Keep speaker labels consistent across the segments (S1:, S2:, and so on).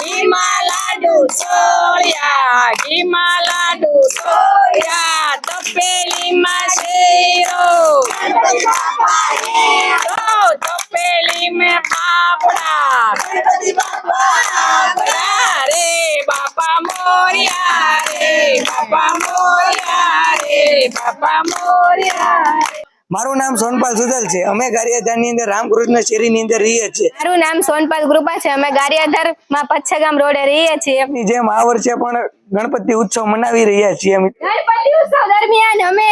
S1: ઘીમાં લાડુ સોળ્યા ઘીમાં લાડુ સોળ્યા તપેલીમાં શેરો તપેલીમાં પાપડા રે, બાપા મોર્યા રે, બાપા મોર્યા રે. બાપા મોર્યા
S2: મારું નામ સોનપાલ સુધલ છે. અમે ગારિયાધારની અંદર રામકૃષ્ણ શેરીની અંદર રહીએ છીએ.
S3: મારું નામ સોનપાલ કૃપા છે. અમે ગારિયાધારમાં પચ્છગામ રોડે રહીએ છીએ.
S2: ની જેમ આ વર્ષે પણ ગણપતિ ઉત્સવ મનાવી રહ્યા છીએ
S3: ગણપતિ ઉત્સવ દરમિયાન અમે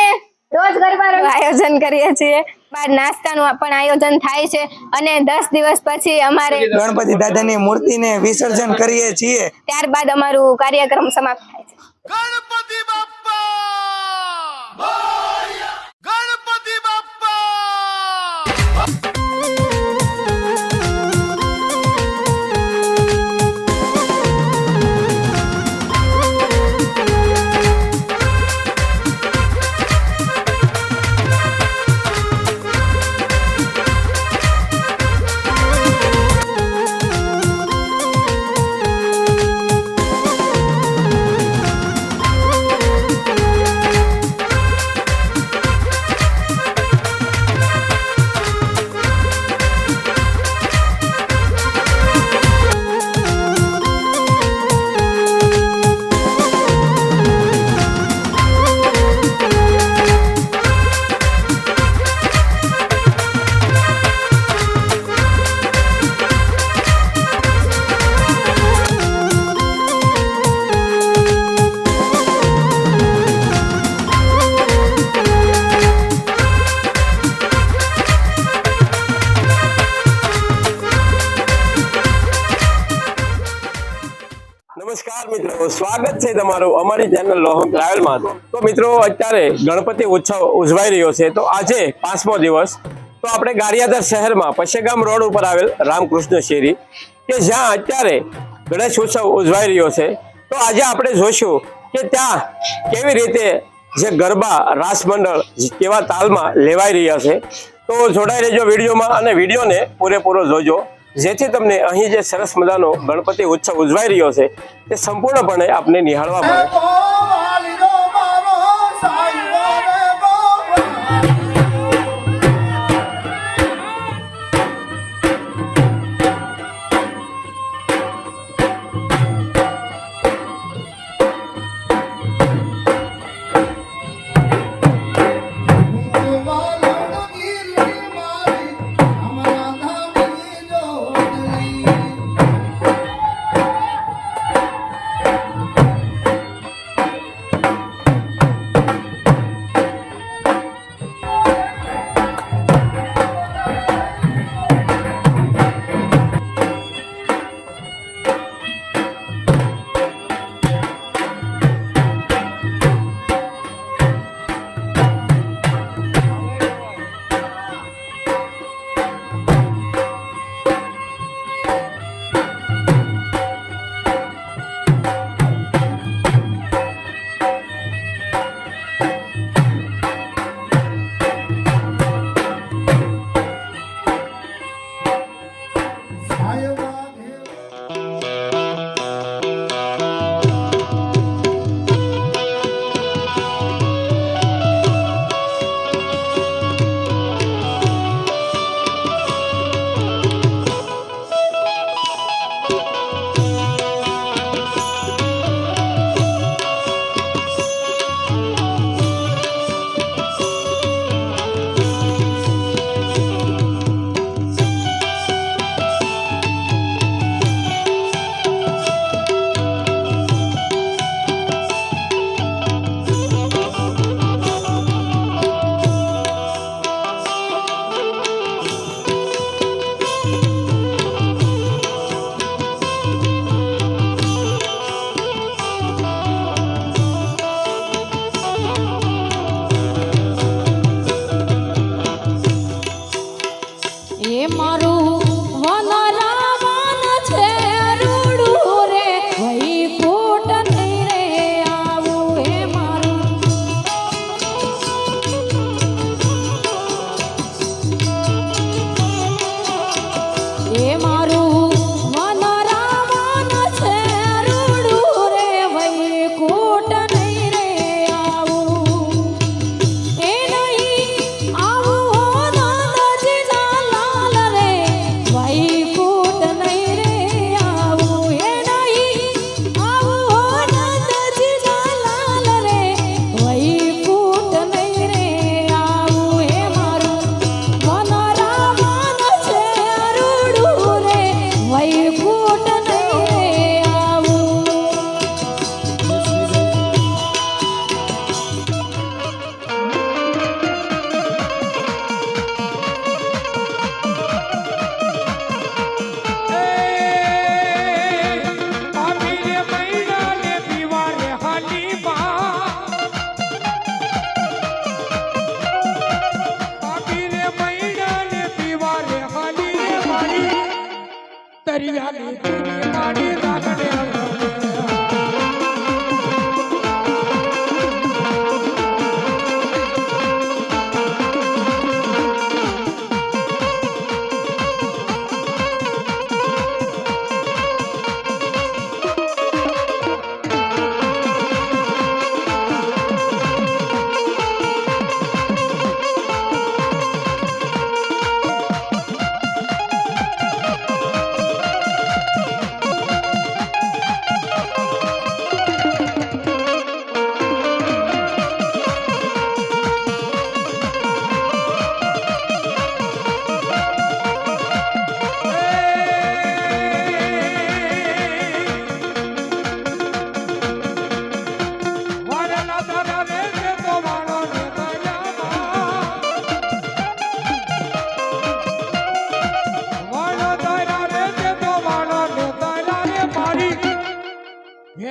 S3: રોજ ગરબાનું આયોજન કરીએ છીએ. બાર નાસ્તાનું પણ આયોજન થાય છે અને દસ દિવસ પછી અમારે
S2: ગણપતિ દાદાની મૂર્તિને વિસર્જન કરીએ છીએ.
S3: ત્યારબાદ અમારું કાર્યક્રમ સમાપ્ત થાય છે.
S4: ગણપતિ બાપ્પા
S5: નમસ્કાર મિત્રો, સ્વાગત છે તમારું અમારી ચેનલ લોહમ ટ્રાવેલમાં તો મિત્રો, અત્યારે ગણપતિ ઉત્સવ ઉજવાઈ રહ્યો છે. તો આજે પાંચમો દિવસ. તો આપણે ગારિયાદર શહેરમાં પશેગામ રોડ ઉપર આવેલ રામકૃષ્ણ શેરી, કે જ્યાં અત્યારે ગણેશ ઉત્સવ ઉજવાઈ રહ્યો છે. તો આજે આપણે જોઈશું કે ત્યાં કેવી રીતે જે ગરબા રાસ મંડળ કેવા તાલમાં લેવાઈ રહ્યા છે. તો જોડાઈ રહેજો વિડીયોમાં અને વિડીયોને પૂરેપૂરો જોજો. જેથી તમને અહીં જે સરસ મજાનો ગણપતિ ઉત્સવ ઉજવાઈ રહ્યો છે, તે સંપૂર્ણપણે આપને નિહાળવા મળે.
S4: poema. ಕರಿಯಾಗಿ ಮಾಡಿ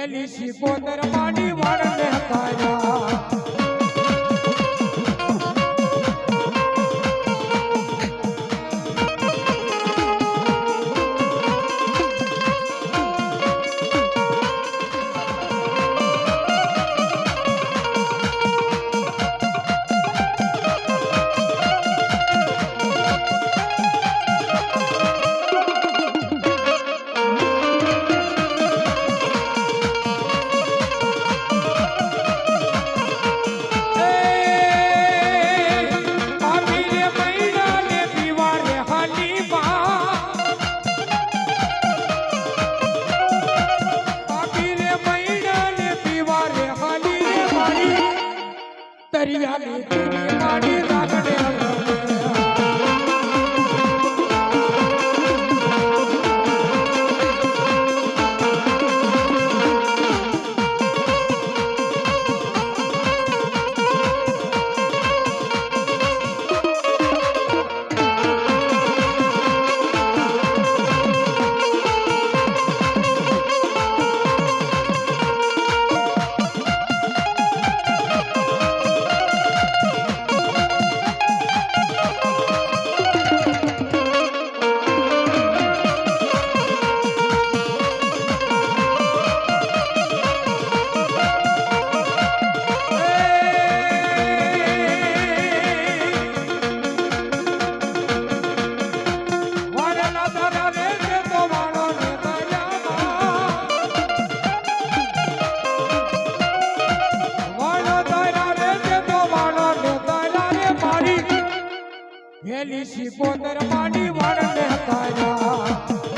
S6: વેલી સિકોતર માડી વાળને વેલી સિકોતર માડી વાળ હતાયા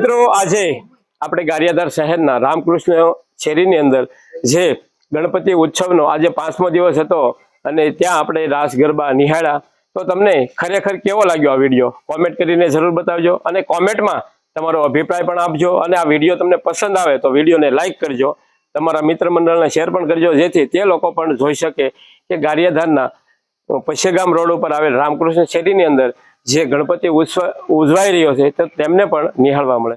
S5: મિત્રો, આજે આપણે ગારિયાધાર શહેરના રામકૃષ્ણ શેરીની અંદર જે ગણપતિ ઉત્સવનો આજે પાંચમો દિવસ હતો અને ત્યાં આપણે રાસ ગરબા નિહાળ્યા. તો તમને ખરેખર કેવો લાગ્યો આ વીડિયો? કોમેન્ટ કરીને જરૂર બતાવજો અને કોમેન્ટમાં તમારો અભિપ્રાય પણ આપજો અને આ વીડિયો તમને પસંદ આવે તો વિડીયોને લાઇક કરજો. તમારા મિત્ર મંડળને શેર પણ કરજો, જેથી તે લોકો પણ જોઈ શકે કે ગારિયાધારના પશ્ચિગામ રોડ ઉપર આવેલ રામકૃષ્ણ શેરીની અંદર જે ગણપતિ ઉત્સવ ઉજવાઈ રહ્યો છે તો તેમને પણ નિહાળવા મળે.